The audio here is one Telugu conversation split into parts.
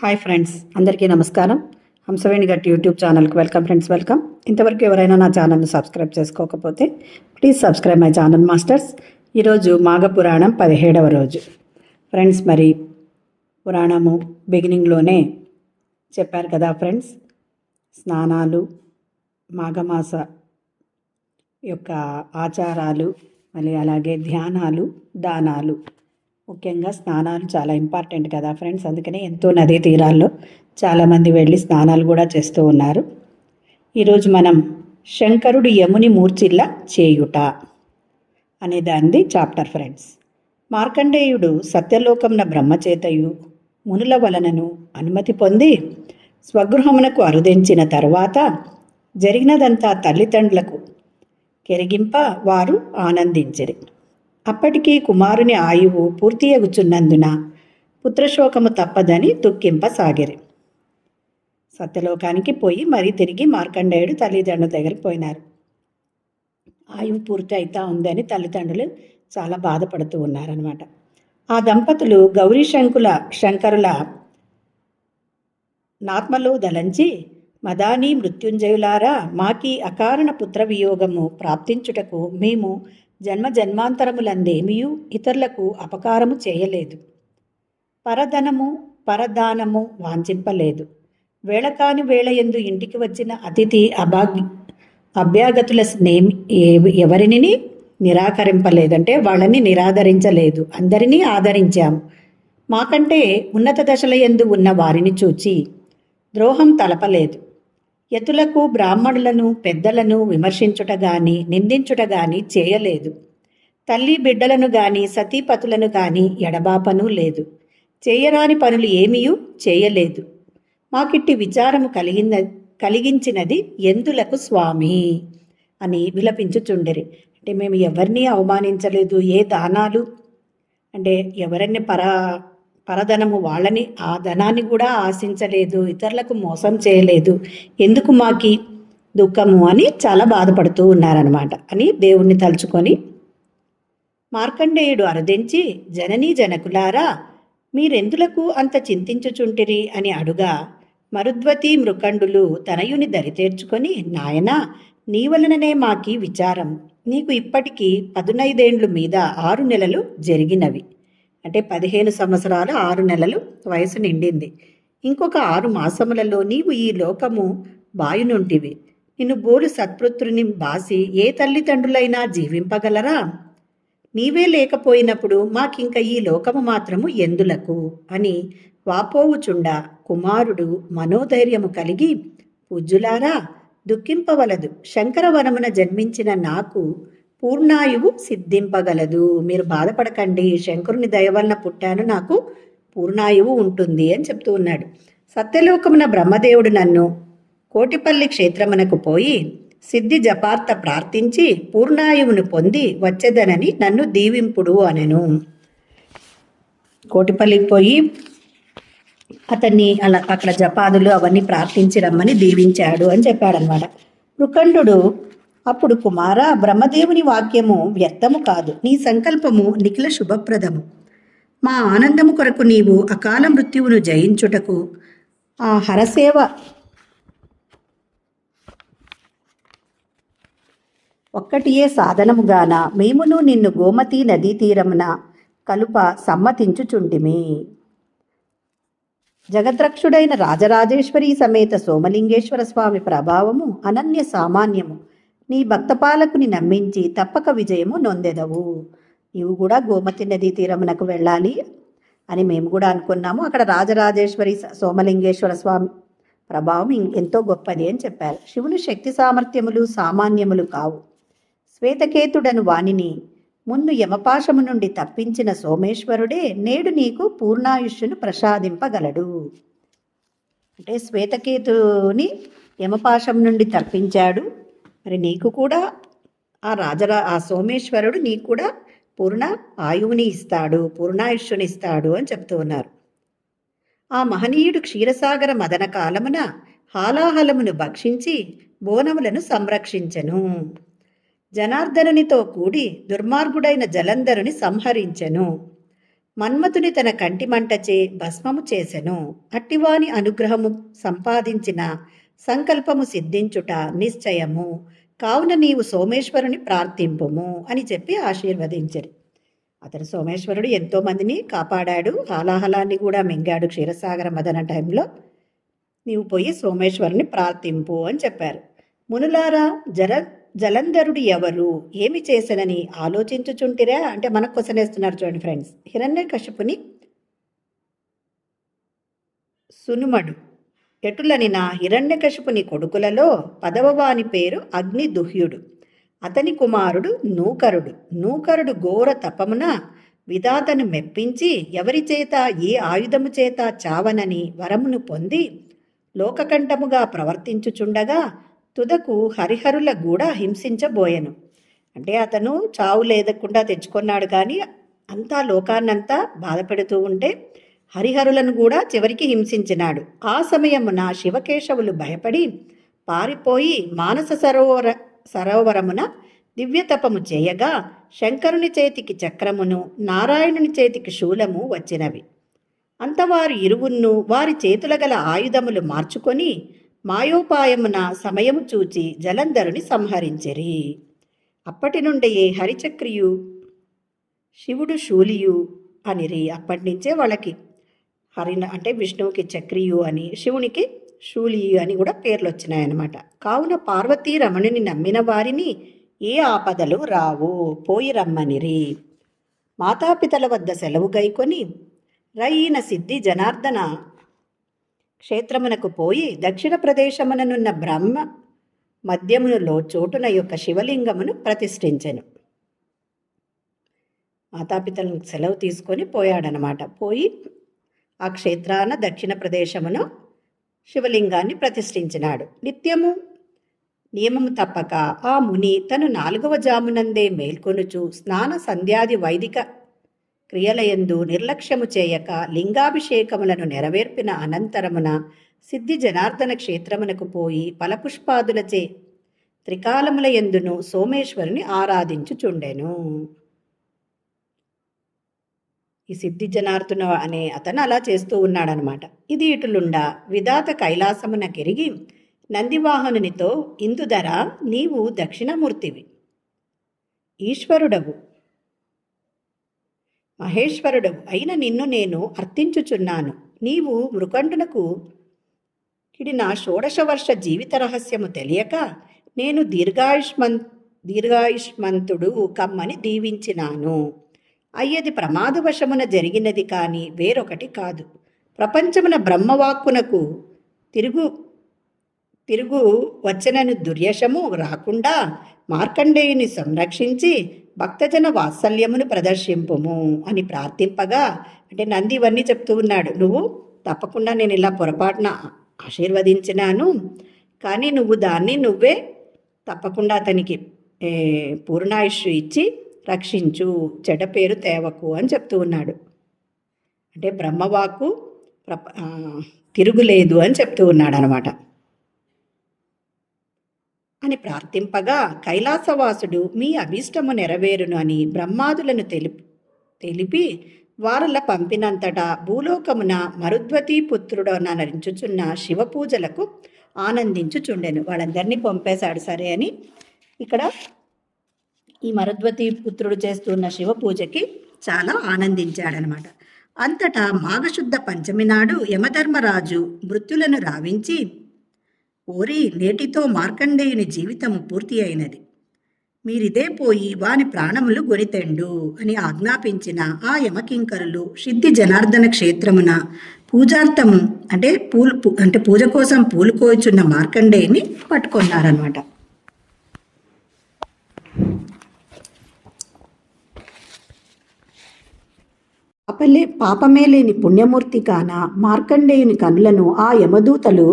హాయ్ ఫ్రెండ్స్ అందరికీ నమస్కారం. హంసవేణి గట్ యూట్యూబ్ ఛానల్కి వెల్కమ్ ఫ్రెండ్స్ వెల్కమ్. ఇంతవరకు ఎవరైనా నా ఛానల్ని సబ్స్క్రైబ్ చేసుకోకపోతే please subscribe my channel masters. ఈరోజు మాఘ పురాణం పదిహేడవ రోజు. ఫ్రెండ్స్ మరి పురాణము బిగినింగ్లోనే చెప్పారు కదా ఫ్రెండ్స్ స్నానాలు మాఘమాస యొక్క ఆచారాలు మళ్ళీ అలాగే ధ్యానాలు దానాలు. ముఖ్యంగా స్నానాలు చాలా ఇంపార్టెంట్ కదా ఫ్రెండ్స్. అందుకనే ఎంతో నదీ తీరాల్లో చాలామంది వెళ్ళి స్నానాలు కూడా చేస్తూ ఉన్నారు. ఈరోజు మనం శంకరుడు యముని మూర్చిల్ల చేయుట అనే దానిది చాప్టర్ ఫ్రెండ్స్. మార్కండేయుడు సత్యలోకంన బ్రహ్మచేతయు మునుల వలనను అనుమతి పొంది స్వగృహమునకు అరుదించిన తర్వాత జరిగినదంతా తల్లిదండ్రులకు కెరిగింప వారు ఆనందించిరి. అప్పటికీ కుమారుని ఆయువు పూర్తియగుచున్నందున పుత్రశోకము తప్పదని దుఃఖింపసాగిరి. సత్యలోకానికి పోయి మరీ తిరిగి మార్కండేయుడు తల్లిదండ్రుల దగ్గరికి పోయినారు. ఆయువు పూర్తి అవుతా ఉందని తల్లిదండ్రులు చాలా బాధపడుతూ ఉన్నారనమాట ఆ దంపతులు గౌరీ శంకుల శంకరుల నాత్మలో దలంచి మదాని మృత్యుంజయులారా మాకి అకారణ పుత్ర వియోగము ప్రాప్తించుటకు మేము జన్మ జన్మాంతరములందేమియు ఇతరులకు అపకారము చేయలేదు. పరధనము పరదానము వాంఛింపలేదు. వేళకాని వేళ ఎందు ఇంటికి వచ్చిన అతిథి అభాగ్య అభ్యాగతుల స్నేమి ఏ- ఎవరిని నిరాకరింపలేదంటే వాళ్ళని నిరాదరించలేదు. అందరినీ ఆదరించాము. మాకంటే ఉన్నత దశల ఎందు ఉన్న వారిని చూచి ద్రోహం తలపలేదు. యతులకు బ్రాహ్మణులను పెద్దలను విమర్శించుట గాని నిందించుట గాని చేయలేదు. తల్లి బిడ్డలను గాని సతీపతులను గాని ఎడబాపను లేదు. చేయరాని పనులు ఏమీయూ చేయలేదు. మాకిట్టి విచారము కలిగిన కలిగించినది ఎందులకు స్వామి? అని విలపించుచుండరి. అంటే మేము ఎవరిని అవమానించలేదు? ఏ దానాలు? అంటే ఎవరిని పరా పరధనము వాళ్ళని ఆ ధనాన్ని కూడా ఆశించలేదు ఇతరులకు మోసం చేయలేదు. ఎందుకు మాకి దుఃఖము అని చాలా బాధపడుతూ ఉన్నారనమాట అని దేవుణ్ణి తలుచుకొని మార్కండేయుడు అరదించి జననీ జనకులారా మీరెందులకు అంత చింతించుచుంటిరి? అని అడుగా మరుద్వతి మృకండులు తనయుని దరితేర్చుకొని నాయనా నీ వలననే మాకి విచారం. నీకు ఇప్పటికీ పదునైదేండ్లు మీద ఆరు నెలలు జరిగినవి. అంటే పదిహేను సంవత్సరాలు ఆరు నెలలు వయసు నిండింది. ఇంకొక ఆరు మాసములలో నీవు ఈ లోకము బాయునుంటివి. నిన్ను బోలు సత్పృత్రుని బాసి ఏ తల్లిదండ్రులైనా జీవింపగలరా? నీవే లేకపోయినప్పుడు మాకింక ఈ లోకము మాత్రము ఎందులకు? అని వాపోవుచుండ కుమారుడు మనోధైర్యము కలిగి పూజ్యులారా దుఃఖింపవలదు. శంకరవనమున జన్మించిన నాకు పూర్ణాయువు సిద్ధింపగలదు. మీరు బాధపడకండి. శంకరుని దయ వలన పుట్టాను. నాకు పూర్ణాయువు ఉంటుంది అని చెప్తూ ఉన్నాడు. సత్యలోకమున బ్రహ్మదేవుడు నన్ను కోటిపల్లి క్షేత్రమునకు పోయి సిద్ధి జపార్త ప్రార్థించి పూర్ణాయువును పొంది వచ్చేదనని నన్ను దీవింపుడు అనెను. కోటిపల్లికి పోయి అతన్ని అలా అక్కడ జపాదులు అవన్నీ ప్రార్థించి రమ్మని దీవించాడు అని చెప్పాడనమాట. మృకండు అప్పుడు కుమార బ్రహ్మదేవుని వాక్యము వ్యర్థము కాదు. నీ సంకల్పము నిఖిల శుభప్రదము. మా ఆనందము కొరకు నీవు అకాల మృత్యువును జయించుటకు ఆ హరసేవ ఒక్కటియే సాధనముగాన మేమును నిన్ను గోమతి నదీ తీరమున కలుప సమ్మతించుచుంటిమి. జగద్రక్షుడైన రాజరాజేశ్వరి సమేత సోమలింగేశ్వర స్వామి ప్రభావము అనన్య సామాన్యము. నీ భక్తపాలకుని నమ్మించి తప్పక విజయము నొందెదవు. నీవు కూడా గోమతి నదీ తీరమునకు వెళ్ళాలి అని మేము కూడా అనుకున్నాము. అక్కడ రాజరాజేశ్వరి సోమలింగేశ్వర స్వామి ప్రభావం ఎంతో గొప్పది అని చెప్పారు. శివుని శక్తి సామర్థ్యములు సామాన్యములు కావు. శ్వేతకేతుడను వాణిని ముందు యమపాశము నుండి తప్పించిన సోమేశ్వరుడే నేడు నీకు పూర్ణాయుష్యును ప్రసాదింపగలడు. అంటే శ్వేతకేతుని యమపాశం నుండి తప్పించాడు. మరి నీకు కూడా ఆ రాజరా ఆ సోమేశ్వరుడు నీకు కూడా పూర్ణ ఆయువుని ఇస్తాడు పూర్ణాయుష్యుని ఇస్తాడు అని చెప్తూ ఉన్నారు. ఆ మహనీయుడు క్షీరసాగర మదన కాలమున హాలాహలమును భక్షించి బోనములను సంరక్షించెను. జనార్దనునితో కూడి దుర్మార్గుడైన జలంధరుని సంహరించెను. మన్మథుని తన కంటిమంటచే భస్మము చేసెను. అట్టివాని అనుగ్రహము సంపాదించిన సంకల్పము సిద్ధించుట నిశ్చయము. కావున నీవు సోమేశ్వరుని ప్రార్థింపుము అని చెప్పి ఆశీర్వదించరు. అతను సోమేశ్వరుడు ఎంతోమందిని కాపాడాడు. హాలాహలాన్ని కూడా మింగాడు క్షీరసాగర మదన టైంలో. నీవు పోయి సోమేశ్వరుని ప్రార్థింపు అని చెప్పారు. మునులారా జల జలంధరుడు ఎవరు? ఏమి చేసనని ఆలోచించుచుంటిరా? అంటే మనకు కొసనేస్తున్నారు చూడండి ఫ్రెండ్స్. హిరణ్య కశపుని సునుమడు. ఎటులని నా హిరణ్యకశిపుని కొడుకులలో పదవవాని పేరు అగ్నిదుహ్యుడు. అతని కుమారుడు నూకరుడు. నూకరుడు ఘోర తపమున విధాతను మెప్పించి ఎవరి చేత ఏ ఆయుధము చేత చావనని వరమును పొంది లోకకంఠముగా ప్రవర్తించుచుండగా తుదకు హరిహరుల కూడా హింసించబోయెను. అంటే అతను చావు లేదకుండా తెచ్చుకున్నాడు కానీ అంతా లోకాన్నంతా బాధపెడుతూ ఉంటే హరిహరులను కూడా చివరికి హింసించినాడు. ఆ సమయమున శివకేశవులు భయపడి పారిపోయి మానస సరోవర సరోవరమున దివ్యతపము చేయగా శంకరుని చేతికి చక్రమును నారాయణుని చేతికి శూలము వచ్చినవి. అంతవారు ఇరువున్ను వారి చేతుల గల ఆయుధములు మార్చుకొని మాయోపాయమున సమయము చూచి జలంధరుని సంహరించిరి. అప్పటి నుండి హరిచక్రియు శివుడు శూలియు అనిరి. అప్పటి నుంచే వాళ్ళకి హరిన అంటే విష్ణువుకి చక్రియు అని శివునికి శూలియు అని కూడా పేర్లు వచ్చినాయన్నమాట కావున పార్వతీ రమణుని నమ్మిన వారిని ఏ ఆపదలు రావు పోయి రమ్మనిరి. మాతాపితల వద్ద సెలవు గైకొని రయీన సిద్ధి జనార్దన క్షేత్రమునకు పోయి దక్షిణ ప్రదేశముననున్న బ్రహ్మ మధ్యమునులో చోటున యొక్క శివలింగమును ప్రతిష్ఠించెను. మాతాపితలను సెలవు తీసుకొని పోయాడనమాట పోయి ఆ క్షేత్రాన దక్షిణ ప్రదేశమును శివలింగాన్ని ప్రతిష్ఠించినాడు. నిత్యము నియమము తప్పక ఆ ముని తను నాలుగవ జామునందే మేల్కొనుచు స్నాన సంధ్యాది వైదిక క్రియలయందు నిర్లక్ష్యము చేయక లింగాభిషేకములను నెరవేర్పిన అనంతరమున సిద్ధి జనార్దన క్షేత్రమునకు పోయి ఫలపుష్పాదులచే త్రికాలముల ఎందును సోమేశ్వరుని ఆరాధించుచుండెను. ఈ సిద్ధి జనార్దున అనే అతను అలా చేస్తూ ఉన్నాడనమాట. ఇది ఇటులుండా విధాత కైలాసమున కెరిగి నందివాహనునితో ఇందుధర నీవు దక్షిణమూర్తివి. ఈశ్వరుడవు. మహేశ్వరుడవు. అయిన నిన్ను నేను అర్థించుచున్నాను. నీవు మృకండునకు కిడిన షోడశ వర్ష జీవిత రహస్యము తెలియక నేను దీర్ఘాయుష్మన్ దీర్ఘాయుష్మంతుడు కమ్మని దీవించినాను. అయ్యది ప్రమాదవశమున జరిగినది కానీ వేరొకటి కాదు. ప్రపంచమున బ్రహ్మవాక్కునకు తిరుగు తిరుగు వచ్చనని దుర్యశము రాకుండా మార్కండేయుని సంరక్షించి భక్తజన వాత్సల్యమును ప్రదర్శింపుము అని ప్రార్థింపగా అంటే నంది ఇవన్నీ చెప్తూ ఉన్నాడు నువ్వు తప్పకుండా నేను ఇలా పొరపాటున ఆశీర్వదించినాను కానీ నువ్వు దాన్ని నువ్వే తప్పకుండా అతనికి పూర్ణాయుష్ ఇచ్చి రక్షించు చెడ్డ పేరు తేవకు అని చెప్తూ ఉన్నాడు. అంటే బ్రహ్మవాకు ప్రప తిరుగులేదు అని చెప్తూ ఉన్నాడు అనమాట అని ప్రార్థింపగా కైలాసవాసుడు మీ అభీష్టము నెరవేరును అని బ్రహ్మాదులను తెలిపి తెలిపి వారల పంపినంతటా భూలోకమున మరుద్వతీ పుత్రుడు నరించుచున్న శివ పూజలకు ఆనందించుచుండెను. వాళ్ళందరినీ పంపేశాడు. సరే అని ఇక్కడ ఈ మరుద్వతి పుత్రుడు చేస్తున్న శివ పూజకి చాలా ఆనందించాడనమాట. అంతటా మాఘశుద్ధ పంచమి నాడు యమధర్మరాజు మృత్యులను రావించి ఓరి నేటితో మార్కండేయుని జీవితము పూర్తి అయినది. మీరిదే పోయి వాని ప్రాణములు గొనితెండు అని ఆజ్ఞాపించిన ఆ యమకింకరులు సిద్ధి జనార్దన క్షేత్రమున పూజార్థము అంటే పూలు అంటే పూజ కోసం పూలు కోచున్న మార్కండేయుని పట్టుకున్నారనమాట. పాపలే పాపమే లేని పుణ్యమూర్తి కాన మార్కండేయుని కనులను ఆ యమదూతలు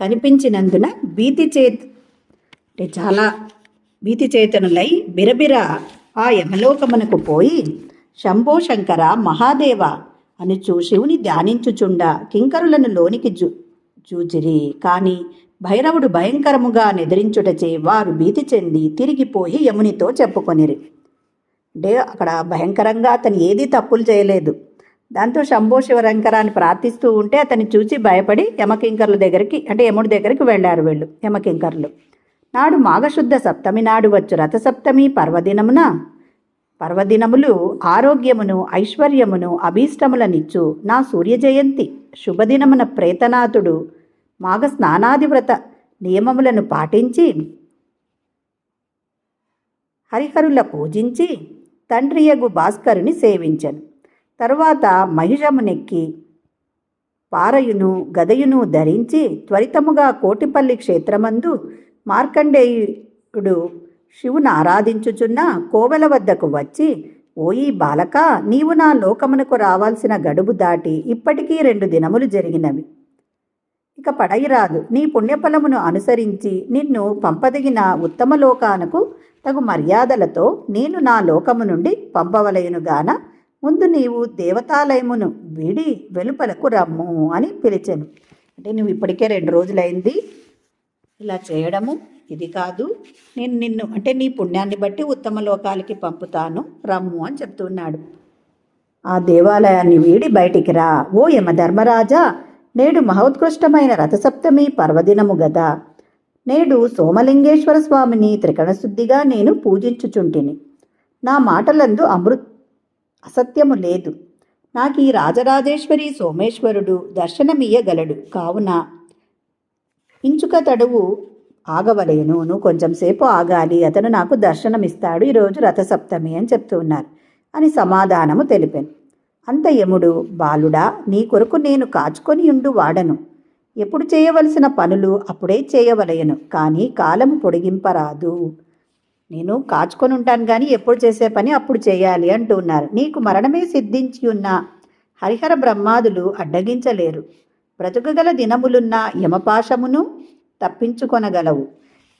కనిపించినందున భీతి చేత్ అంటే చాలా భీతి చేతనులై బిరబిర ఆ యమలోకమునకు పోయి శంభో శంకర మహాదేవ అనుచు శివుని ధ్యానించుచుండ కింకరులను లోనికి జూ చూచిరి కానీ భైరవుడు భయంకరముగా నిద్రించుటచే వారు భీతి చెంది తిరిగిపోయి యమునితో చెప్పుకొనిరి. అంటే అక్కడ భయంకరంగా అతను ఏది తప్పులు చేయలేదు. దాంతో శంభో శివరంకరాన్ని ప్రార్థిస్తూ ఉంటే అతన్ని చూసి భయపడి యమకింకర్ల దగ్గరికి అంటే యముడి దగ్గరికి వెళ్ళారు వీళ్ళు యమకింకర్లు. నాడు మాఘశుద్ధ సప్తమి నాడు వచ్చు రథసప్తమి పర్వదినమున. పర్వదినములు ఆరోగ్యమును ఐశ్వర్యమును అభీష్టములనిచ్చు. నా సూర్య జయంతి శుభదినమున ప్రేతనాథుడు మాఘ స్నానాది వ్రత నియమములను పాటించి హరిహరుల పూజించి తండ్రియగు భాస్కరుని సేవించను. తరువాత మహిషమునెక్కి పారయును గదయును ధరించి త్వరితముగా కోటిపల్లి క్షేత్రమందు మార్కండేయుడు శివుని ఆరాధించుచున్న కోవెల వద్దకు వచ్చి ఓయి బాలక నీవు నా లోకమునకు రావాల్సిన గడువు దాటి ఇప్పటికీ రెండు దినములు జరిగినవి. ఇక పడయిరాదు నీ పుణ్యఫలమును అనుసరించి నిన్ను పంపదగిన ఉత్తమ లోకానకు తగు మర్యాదలతో నేను నా లోకము నుండి పంపవలయనుగాన ముందు నీవు దేవతాలయమును వీడి వెలుపలకు రమ్ము అని పిలిచాను. అంటే నువ్వు ఇప్పటికే రెండు రోజులైంది ఇలా చేయడము. ఇది కాదు. నేను నిన్ను అంటే నీ పుణ్యాన్ని బట్టి ఉత్తమ లోకాలకి పంపుతాను రమ్ము అని చెప్తున్నాడు ఆ దేవాలయాన్ని వీడి బయటికి రా. ఓ యమధర్మరాజా నేడు మహోత్కృష్టమైన రథసప్తమి పర్వదినము గదా. నేడు సోమలింగేశ్వర స్వామిని త్రికణశుద్ధిగా నేను పూజించుచుంటిని. నా మాటలందు అమృత్ అసత్యము లేదు. నాకు ఈ రాజరాజేశ్వరి సోమేశ్వరుడు దర్శనమియ్యగలడు. కావున ఇంచుక తడువు ఆగవలేను. నువ్వు కొంచెంసేపు ఆగాలి. అతను నాకు దర్శనమిస్తాడు. ఈరోజు రథసప్తమి అని చెప్తూ ఉన్నారు. అని సమాధానము తెలిపాను. అంత యముడు బాలుడా నీ కొరకు నేను కాచుకొని ఉండు వాడను. ఎప్పుడు చేయవలసిన పనులు అప్పుడే చేయవలయను కానీ కాలం పొడిగింపరాదు. నేను కాచుకొని ఉంటాను కానీ ఎప్పుడు చేసే పని అప్పుడు చేయాలి అంటూ ఉన్నారు నీకు మరణమే సిద్ధించి ఉన్న హరిహర బ్రహ్మాదులు అడ్డగించలేరు. బ్రతుకగల దినములున్న యమపాశమును తప్పించుకొనగలవు.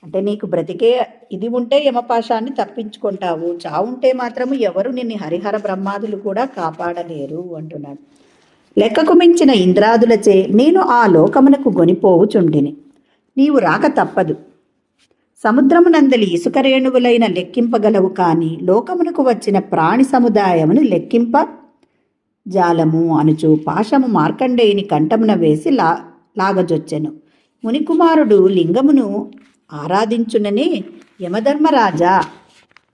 అంటే నీకు బ్రతికే ఇది ఉంటే యమపాశాన్ని తప్పించుకుంటావు. చావుంటే మాత్రము ఎవరు నిన్ను హరిహర బ్రహ్మాదులు కూడా కాపాడలేరు అంటున్నాడు. లెక్కకు మించిన ఇంద్రాదులచే నేను ఆ లోకమునకు గొనిపోవుచుండిని నీవు రాక తప్పదు. సముద్రమునందలి ఇసుక రేణువులైన లెక్కింపగలవు కానీ లోకమునకు వచ్చిన ప్రాణి సముదాయమును లెక్కింప జాలము అనుచు పాశము మార్కండేయుని కంఠమున వేసి లా లాగజొచ్చెను. మునికుమారుడు లింగమును ఆరాధించుననే యమధర్మరాజా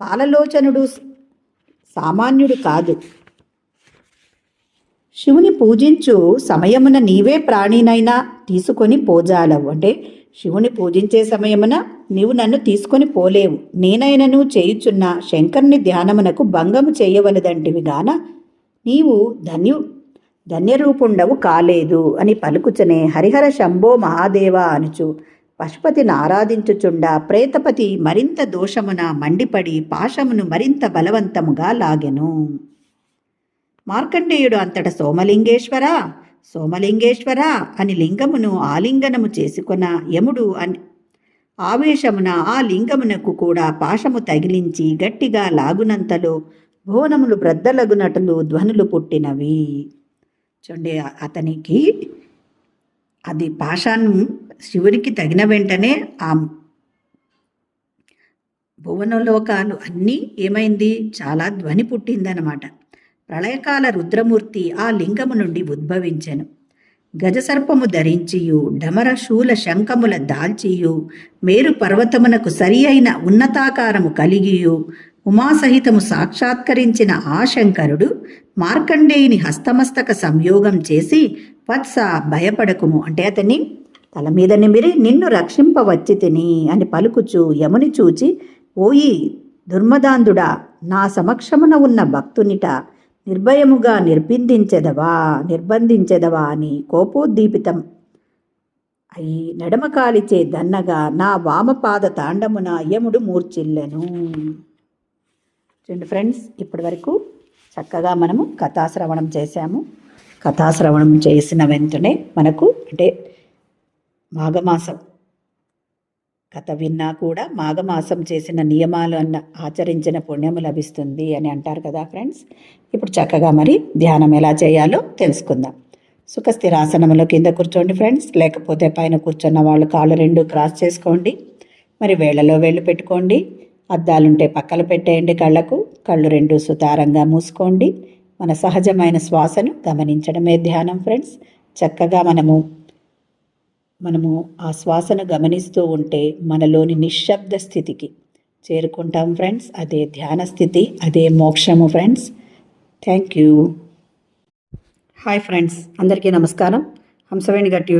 పాలలోచనుడు సామాన్యుడు కాదు. శివుని పూజించు సమయమున నీవే ప్రాణినైనా తీసుకొని పోజాలవు. అంటే శివుని పూజించే సమయమున నీవు నన్ను తీసుకొని పోలేవు. నేనైనను చేయుచున్న శంకర్ని ధ్యానమునకు భంగము చేయవలదంటివి గాన నీవు ధన్యు ధన్యరూపుండవు కాలేదు అని పలుకుచనే హరిహర శంభో మహాదేవ అనుచు. పశుపతిని ఆరాధించుచుండా ప్రేతపతి మరింత దోషమున మండిపడి పాశమును మరింత బలవంతముగా లాగెను. మార్కండేయుడు అంతట సోమలింగేశ్వర సోమలింగేశ్వర అని లింగమును ఆలింగనము చేసుకొన యముడు అని ఆవేశమున ఆ లింగమునకు కూడా పాశము తగిలించి గట్టిగా లాగునంతలో భువనములు బ్రద్దలగునట్లు ధ్వనులు పుట్టినవి. చూడండి అతనికి అది పాషాన్ని శివునికి తగిన వెంటనే ఆ భువనలోకాలు అన్నీ ఏమైంది? చాలా ధ్వని పుట్టిందనమాట. ప్రళయకాల రుద్రమూర్తి ఆ లింగము నుండి ఉద్భవించెను. గజసర్పము ధరించియు డమర శూల శంఖముల దాల్చియు మేరు పర్వతమునకు సరి అయిన ఉన్నతాకారము కలిగియు ఉమాసహితము సాక్షాత్కరించిన ఆ శంకరుడు మార్కండేయుని హస్తమస్తక సంయోగం చేసి వత్స భయపడకుము. అంటే అతన్ని తల మీద నిమిరి నిన్ను రక్షింపవచ్చి తిని అని పలుకుచు యముని చూచి ఓయి దుర్మదాంధుడా నా సమక్షమున ఉన్న భక్తునిట నిర్భయముగా నిర్బంధించెదవా నిర్బంధించెదవా అని కోపోద్దీపితం. అయి నడమకాలిచే దన్నగా నా వామపాద తాండమున యముడు మూర్చిల్లెను చూడండి ఫ్రెండ్స్ ఇప్పటి వరకు చక్కగా మనము కథాశ్రవణం చేశాము. కథాశ్రవణం చేసిన వెంటనే మనకు అంటే మాఘమాసం. కథ విన్నా కూడా మాఘమాసం చేసిన నియమాలు అన్న ఆచరించిన పుణ్యము లభిస్తుంది అని అంటారు కదా ఫ్రెండ్స్. ఇప్పుడు చక్కగా మరి ధ్యానం ఎలా చేయాలో తెలుసుకుందాం. సుఖస్థిరాసనంలో కింద కూర్చోండి ఫ్రెండ్స్. లేకపోతే పైన కూర్చున్న వాళ్ళు కాళ్ళు రెండు క్రాస్ చేసుకోండి. మరి వేళలో వేళ్ళు పెట్టుకోండి. అద్దాలుంటే పక్కలు పెట్టేయండి కళ్ళకు. కళ్ళు రెండు సుతారంగా మూసుకోండి. మన సహజమైన శ్వాసను గమనించడమే ధ్యానం ఫ్రెండ్స్. చక్కగా మనము మనము ఆ శ్వాసను గమనిస్తూ ఉంటే మనలోని నిశ్శబ్ద స్థితికి చేరుకుంటాం ఫ్రెండ్స్. అదే ధ్యాన స్థితి అదే మోక్షము friends. Thank you. Hi friends అందరికీ నమస్కారం. హంసవేణి గట్టి